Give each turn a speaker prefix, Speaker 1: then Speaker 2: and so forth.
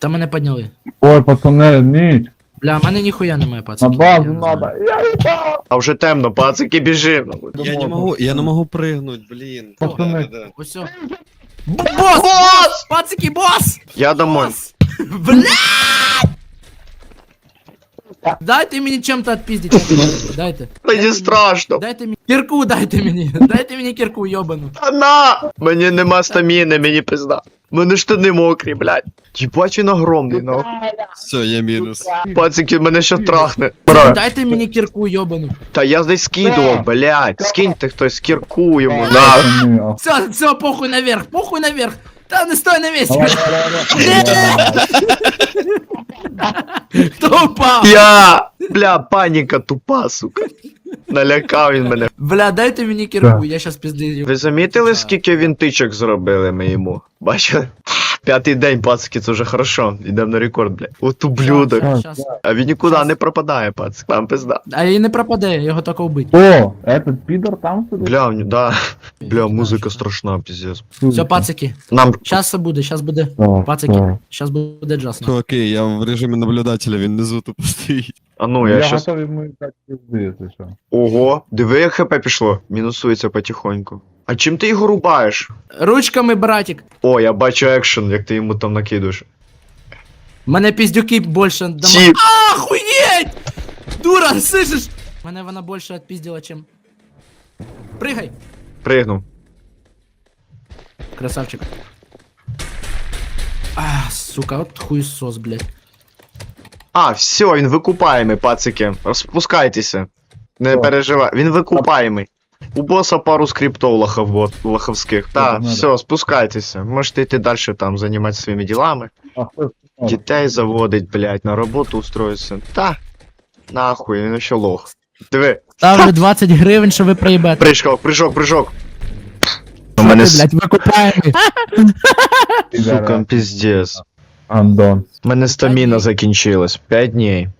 Speaker 1: Та мене підняли.
Speaker 2: Ой, пацани, ніч.
Speaker 1: Бля, в мене ніхуя немає,
Speaker 2: На
Speaker 1: пацики.
Speaker 2: базу
Speaker 1: я не знаю.
Speaker 2: надо. Я упав.
Speaker 3: А вже темно, пацики, біжим.
Speaker 4: Я не могу, я не могу прыгнуть, блин.
Speaker 2: Пацаны.
Speaker 4: Да-да-да.
Speaker 1: Ось все. Босс! Босс! Пацики, босс!
Speaker 3: Я домой.
Speaker 1: Босс! Блядь! Дайте мені чим-то отпиздить. Дайте.
Speaker 3: Мені страшно.
Speaker 1: Дайте мені кірку, дайте мені. Дайте мені кірку, йобану.
Speaker 3: Та на! Мені нема стаміни, мені пизда. Мене штани мокрі, блядь. Їбать він огромний, ну.
Speaker 4: Все, я минус.
Speaker 3: Пацики, мене ще трахне.
Speaker 1: Дайте мені кірку, йобану.
Speaker 3: Та я десь скидував, блядь. Скиньте хтось кірку йому. На.
Speaker 2: Пацани, а.
Speaker 1: Все, все, похуй наверх, похуй наверх. Та не стой на місці.
Speaker 2: Давай.
Speaker 1: Хто упав?
Speaker 3: Я! Бля, паніка тупа, сука. Налякав він мене.
Speaker 1: Бля, дайте мені кірку,
Speaker 2: Так.
Speaker 1: я щас піздію.
Speaker 3: Ви замітили, скільки він тичок зробили ми йому? Бачили? П'ятий день, пацики, це вже хорошо. Йдемо на рекорд, блядь. От ублюдок.
Speaker 1: Щас, щас.
Speaker 3: А він нікуди не пропадає, пацик. Там пизда.
Speaker 1: А і не пропаде, його тільки вбити.
Speaker 2: О, этот підор там сидить?
Speaker 3: Бля, в ню- да. Бля, музика страшна, піздець.
Speaker 1: Все, пацики,
Speaker 3: Нам.
Speaker 1: щас все буде, щас буде.
Speaker 2: Так,
Speaker 1: Пацики,
Speaker 2: так.
Speaker 1: щас буде джасно.
Speaker 4: Окей, я в режимі наблюдателя, він внизу тупо стоїть.
Speaker 3: А ну, я
Speaker 2: Я
Speaker 3: щас.
Speaker 2: готовий мої так пізди, якщо що.
Speaker 3: Ого, диви, як хп пішло. Мінусується потихоньку. А чим ти його рубаєш?
Speaker 1: Ручками, братик.
Speaker 3: О, я бачу екшен, як ти йому там накидуєш.
Speaker 1: Мене піздюки більше дома.
Speaker 3: Ці.
Speaker 1: Охуєть! Дура, слышиш? Мене вона більше відпіздила, чим. Пригай!
Speaker 3: Пригнув.
Speaker 1: Красавчик. А, сука, от хуйсос, блядь.
Speaker 3: А, все, він викупаємий, пацики. Розпускайтеся. Не
Speaker 2: Що?
Speaker 3: переживай. Він викупаємий. У боса пару скриптов лохов... лоховських. Та,
Speaker 2: надо.
Speaker 3: все, спускайтеся. Можете йти далі там займатися своїми ділами.
Speaker 2: А хто ж
Speaker 3: Дітей заводить, блядь, на роботу устроїться. Та. Нахуй, він ще лох. Диви,
Speaker 1: Ставлю 20 гривень, що ви проїбете.
Speaker 3: прыжок, прыжок, прыжок. У
Speaker 1: Що
Speaker 3: мене
Speaker 1: ти, блядь, викупаємо.
Speaker 3: сука, піздец.
Speaker 2: Андон.
Speaker 3: У мене стаміна закінчилась. 5 днів.